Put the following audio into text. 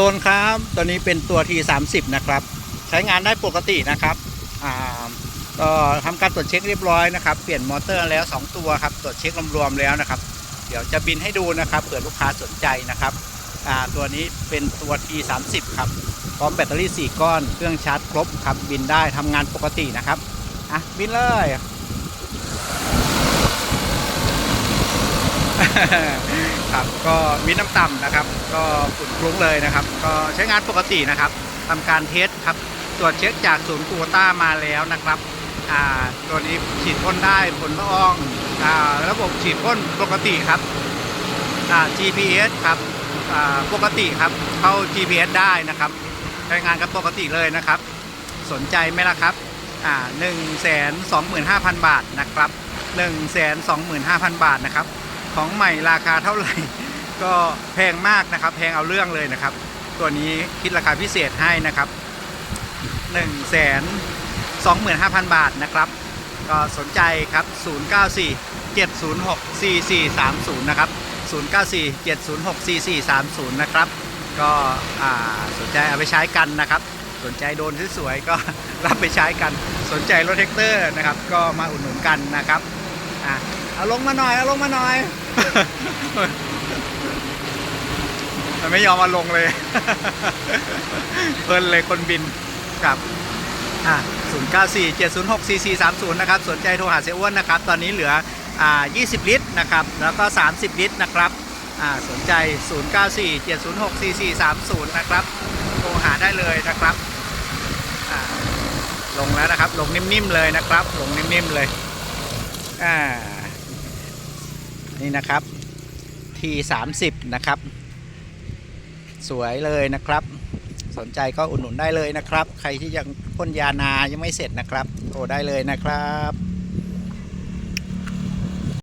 โดนครับ ตัวนี้เป็นตัว T30 นะครับ ใช้งานได้ปกตินะครับอ่าก็ทำการตรวจเช็คเรียบร้อยนะครับ เปลี่ยนมอเตอร์แล้ว 2 ตัวครับ ตรวจเช็ครวมๆแล้วนะครับ เดี๋ยวจะบินให้ดูนะครับ เผื่อลูกค้าสนใจนะครับอ่าตัวนี้เป็นตัว T30 ครับ พร้อมแบตเตอรี่ 4 ก้อน เครื่องชาร์จครบครับ บินได้ทำงานปกตินะครับ อะ บินเลย ครับก็มีน้ำต่ำนะครับ ก็ฝุ่นคลุ้งเลยนะครับ ก็ใช้งานปกตินะครับทำการเทสครับตรวจเช็คจากศูนย์คูต้ามาแล้วนะครับอ่าตัวนี้ฉีดพ่นได้ผลละอองอ่าระบบฉีดพ่นปกติครับอ่า GPS ครับอ่าปกติครับเข้า GPS ได้นะครับใช้งานกันปกติเลยนะครับ สนใจไหมล่ะครับอ่าหนึ่งแสนสองหมื่นห้าพันบาทนะครับหนึ่งแสนสองหมื่นห้าพันบาทนะครับ ของใหม่ราคาเท่าไหร่ ก็แพงมากนะครับ แพงเอาเรื่องเลยนะครับ ตัวนี้คิดราคาพิเศษให้นะครับหนึ่งแสนสองหมื่นห้าพันบาทนะครับ ก็สนใจครับ 094 706 4430 นะครับ 094 706 4430 นะครับ ก็สนใจเอาไปใช้กันนะครับ สนใจโดนสวยๆก็รับไปใช้กัน สนใจรถแท็กเตอร์นะครับ ก็มาอุดหนุนกันนะครับอะ เอาลงมาหน่อย เอาลงมาหน่อย มันไม่ยอมมาลงเลย เพลินเลยคนบินกับอะ094 706 4430 นะครับ สนใจโทรหาเซอ้วนนะครับ ตอนนี้เหลืออ่า20 ลิตรนะครับ แล้วก็ 30 ลิตรนะครับอ่าสนใจ 094 706 4430 นะครับ โทรหาได้เลยนะครับอ่าลงแล้วนะครับ ลงนิ่มๆเลยนะครับ ลงนิ่มๆเลยอ่า นี่นะครับ T30 นะครับ สวยเลยนะครับ สนใจก็อุดหนุนได้เลยนะครับ ใครที่ยังพ่นยานายังไม่เสร็จนะครับโทรได้เลยนะครับ